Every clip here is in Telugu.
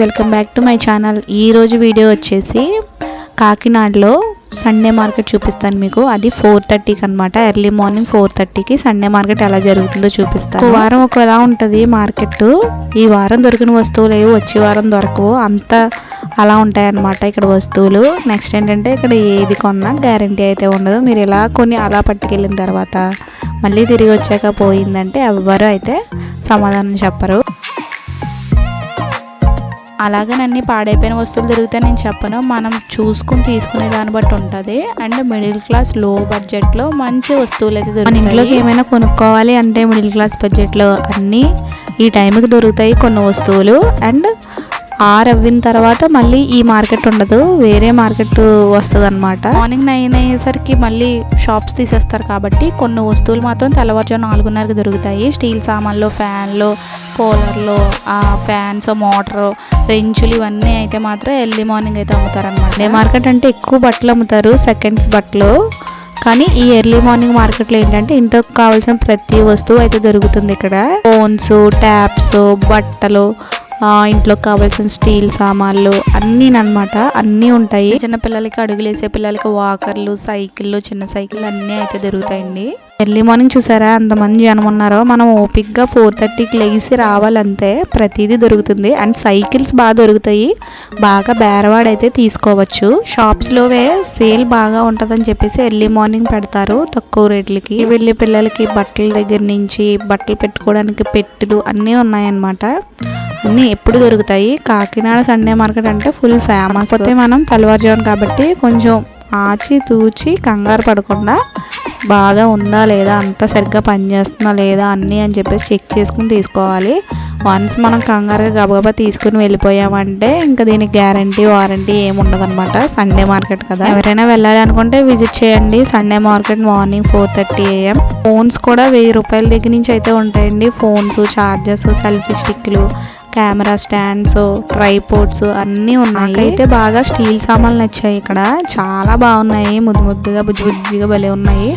Welcome back to my channel. ఈరోజు వీడియో వచ్చేసి కాకినాడలో సండే మార్కెట్ చూపిస్తాను మీకు. అది ఫోర్ థర్టీకి అనమాట ఎర్లీ మార్నింగ్ ఫోర్ థర్టీకి సండే మార్కెట్ ఎలా జరుగుతుందో చూపిస్తాను. ఒక వారం ఒకలా ఉంటుంది మార్కెట్ ఈ వారం దొరికిన వస్తువులు ఏవి వచ్చే వారం దొరకవు. అంత అలా ఉంటాయన్నమాట ఇక్కడ వస్తువులు. నెక్స్ట్ ఏంటంటే ఇక్కడ ఏది కొన్నా గ్యారంటీ అయితే ఉండదు. మీరు ఇలా కొన్ని అలా పట్టుకెళ్ళిన తర్వాత మళ్ళీ తిరిగి వచ్చాక పోయిందంటే ఎవ్వరు అయితే సమాధానం చెప్పరు. అలాగే అన్ని పాడైపోయిన వస్తువులు దొరికితే నేను చెప్పను. మనం చూసుకుని తీసుకునే దాన్ని బట్టి ఉంటుంది. అండ్ మిడిల్ క్లాస్లో బడ్జెట్లో మంచి వస్తువులు అయితే దొరుకుతాయి. ఇంట్లోకి ఏమైనా కొనుక్కోవాలి అంటే మిడిల్ క్లాస్ బడ్జెట్లో అన్నీ ఈ టైంకి దొరుకుతాయి కొన్ని వస్తువులు. అండ్ ఆరు అవ్విన తర్వాత మళ్ళీ ఈ మార్కెట్ ఉండదు. వేరే మార్కెట్ వస్తుంది అనమాట మార్నింగ్ నైన్ అయ్యేసరికి మళ్ళీ షాప్స్ తీసేస్తారు కాబట్టి కొన్ని వస్తువులు మాత్రం తెల్లవారుజాము నాలుగున్నరకి దొరుకుతాయి. స్టీల్ సామాన్లు ఫ్యాన్లు కూలర్లు ఫ్యాన్స్ మోటార్ రెంచులు ఇవన్నీ అయితే మాత్రం ఎర్లీ మార్నింగ్ అయితే అమ్ముతారనమాట డే మార్కెట్ అంటే ఎక్కువ బట్టలు అమ్ముతారు సెకండ్స్ బట్టలు. కానీ ఈ ఎర్లీ మార్నింగ్ మార్కెట్లో ఏంటంటే ఇంట్లోకి కావాల్సిన ప్రతి వస్తువు అయితే దొరుకుతుంది ఇక్కడ. ఫోన్స్ ట్యాప్స్ బట్టలు ఇంట్లోకి కావాల్సిన స్టీల్ సామాన్లు అన్నీ అనమాట అన్నీ ఉంటాయి. చిన్న పిల్లలకి అడుగులేసే పిల్లలకి వాకర్లు సైకిళ్ళు చిన్న సైకిళ్ళు అన్నీ అయితే దొరుకుతాయండి. ఎర్లీ మార్నింగ్ చూసారా? అంతమంది జనం ఉన్నారో? మనం ఓపిక్గా ఫోర్ థర్టీకి లేచి రావాలంతే ప్రతిదీ దొరుకుతుంది. అండ్ సైకిల్స్ బాగా దొరుకుతాయి. బాగా బేరవాడైతే తీసుకోవచ్చు. షాప్స్లోవే సేల్ బాగా ఉంటుందని చెప్పేసి ఎర్లీ మార్నింగ్ పెడతారు తక్కువ రేట్లకి. వెళ్ళి పిల్లలకి బట్టల దగ్గర నుంచి బట్టలు పెట్టుకోవడానికి పెట్టులు అన్నీ ఉన్నాయన్నమాట. అన్నీ ఎప్పుడు దొరుకుతాయి? కాకినాడ సండే మార్కెట్ అంటే ఫుల్ ఫేమస్ పోతే మనం తెల్లవారుజామున కాబట్టి కొంచెం ఆచి తూచి కంగారు పడకుండా బాగా ఉందా లేదా అంత సరిగ్గా పనిచేస్తుందా లేదా అన్నీ అని చెప్పేసి చెక్ చేసుకుని తీసుకోవాలి. వన్స్ మనం కంగారుగా గబగబా తీసుకుని వెళ్ళిపోయామంటే ఇంకా దీనికి గ్యారంటీ వారంటీ ఏముండదు అనమాట సండే మార్కెట్ కదా. ఎవరైనా వెళ్ళాలి అనుకుంటే విజిట్ చేయండి. Sunday market morning four thirty AM phones కూడా వెయ్యి రూపాయల దగ్గర నుంచి అయితే ఉంటాయండి. ఫోన్స్ చార్జర్స్ సెల్ఫీ స్టిక్లు కెమెరా స్టాండ్స్ ట్రైపోర్డ్స్ అన్నీ ఉన్నాయి. అయితే బాగా స్టీల్ సామాన్లు నచ్చాయి ఇక్కడ. చాలా బాగున్నాయి. ముద్దు ముద్దుగా బుజ్జి బుజ్జిగా భలే ఉన్నాయి.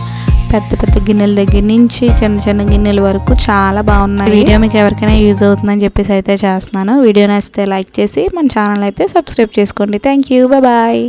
పెద్ద పెద్ద గిన్నెల దగ్గర నుంచి చిన్న చిన్న గిన్నెల వరకు చాలా బాగున్నాయి. వీడియో మీకు ఎవరికైనా యూజ్ అవుతుందని చెప్పేసి అయితే చేస్తున్నాను. వీడియో నచ్చితే లైక్ చేసి మన ఛానల్ అయితే సబ్స్క్రైబ్ చేసుకోండి. Thank you bye